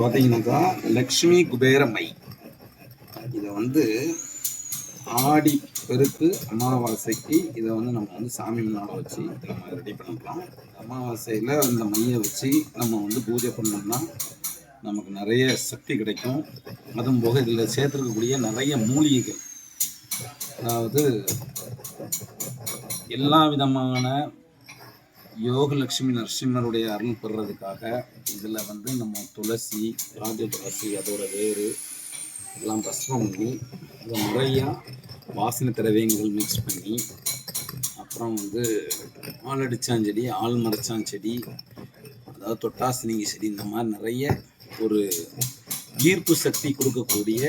பார்த்தீங்கன்னாக்கா லக்ஷ்மி குபேர மை. இதை வந்து ஆடி பெருக்கு அமாவாசைக்கு இதை வந்து நம்ம வந்து சாமி முன்னால் வச்சு நம்ம ரெடி பண்ணிக்கலாம். அமாவாசையில் அந்த மையை வச்சு நம்ம வந்து பூஜை பண்ணோம்னா நமக்கு நிறைய சக்தி கிடைக்கும். அதுவும் போக இதில் சேர்த்துருக்கக்கூடிய நிறைய மூலிகைகள். அதாவது எல்லா விதமான யோகலட்சுமி நரசிம்மருடைய அருள் பெறுறதுக்காக இதில் வந்து நம்ம துளசி ராஜ துளசி அதோட வேறு எல்லாம் பஸ்மம் பண்ணி இதை முறையாக வாசனை திரவியங்கள் மிக்ஸ் பண்ணி அப்புறம் வந்து ஆளடிச்சாஞ்செடி ஆள் மரச்சாஞ்செடி அதாவது தொட்டாசினிங்க செடி இந்த மாதிரி நிறைய ஒரு ஈர்ப்பு சக்தி கொடுக்கக்கூடிய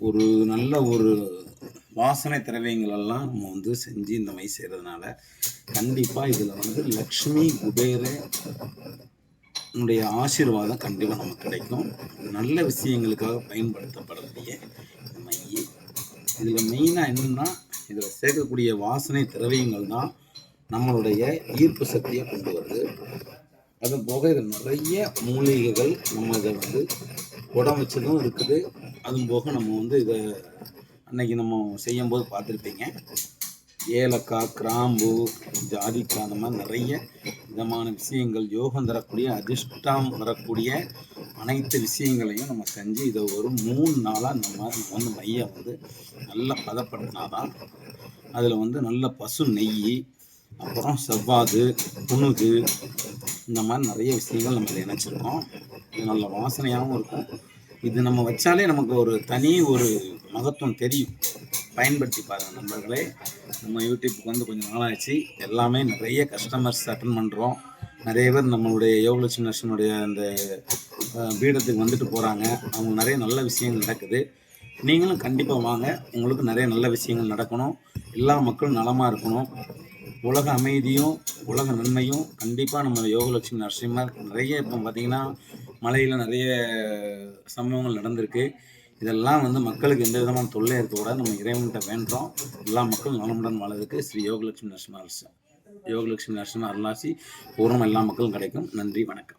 ஒரு நல்ல ஒரு வாசனை திரவியங்களெல்லாம் நம்ம வந்து செஞ்சு இந்த மாதிரி செய்கிறதுனால கண்டிப்பாக இதில் வந்து லக்ஷ்மி குபேர உன்னுடைய ஆசீர்வாதம் கண்டிப்பாக நமக்கு கிடைக்கும். நல்ல விஷயங்களுக்காக பயன்படுத்தப்படக்கூடிய நம்ம இதில் மெயினாக என்னென்னா இதில் சேர்க்கக்கூடிய வாசனை திரவியங்கள் தான் நம்மளுடைய ஈர்ப்பு சக்தியை கொண்டு வருது. அது போக இதில் நிறைய மூலிகைகள் நம்ம இதை வந்து உடம்பு வச்சதும் இருக்குது. அதுவும் போக நம்ம வந்து இதை அன்னைக்கு நம்ம செய்யும்போது பார்த்துருப்பீங்க. ஏலக்காய் கிராம்பு ஜாதிக்காய் அந்த மாதிரி நிறைய விதமான விஷயங்கள் யோகம் தரக்கூடிய அதிர்ஷ்டம் வரக்கூடிய அனைத்து விஷயங்களையும் நம்ம செஞ்சு இதை ஒரு மூணு நாளாக இந்த மாதிரி வந்து மையை வந்து நல்லா பதப்படுத்தினாதான் அதில் வந்து நல்ல பசு நெய் அப்புறம் செவ்வாது புணுகு இந்த மாதிரி நிறைய விஷயங்கள் நம்ம இதில் இணைச்சிருக்கோம். இது நல்ல வாசனையாகவும் இருக்கும். இது நம்ம வச்சாலே நமக்கு ஒரு தனி ஒரு மகத்துவம் தெரியும். பயன்படுத்தி பாருங்கள் நண்பர்களே. நம்ம யூடியூப்புக்கு வந்து கொஞ்சம் நாளாச்சு. எல்லாமே நிறைய கஸ்டமர்ஸ் அட்டன் பண்ணுறோம் நிறைய பேர் நம்மளுடைய யோகலட்சுமி நர்சனுடைய அந்த பீடத்துக்கு வந்துட்டு போகிறாங்க அவங்க நிறைய நல்ல விஷயங்கள் நடக்குது. நீங்களும் கண்டிப்பாக வாங்க. உங்களுக்கு நிறைய நல்ல விஷயங்கள் நடக்கணும். எல்லா மக்களும் நலமாக இருக்கணும். உலக அமைதியும் உலக நன்மையும் கண்டிப்பாக நம்ம யோகலட்சுமி நரசிம்மர் நிறைய இப்போ பார்த்திங்கன்னா மலையில் நிறைய சம்பவங்கள் நடந்திருக்கு. இதெல்லாம் வந்து மக்களுக்கு எந்த விதமான தொல்லை இருக்கக்கூடாது நம்ம இறைவன்கிட்ட வேண்டோம் எல்லா மக்களும் நலமுடன் வாழ்றதுக்கு ஸ்ரீ யோகலட்சுமி நரசிம்ம அரசு. யோகலட்சுமி நரசிம்ம அருளாசி. பூர்வம் எல்லா மக்களும் கிடைக்கும். நன்றி வணக்கம்.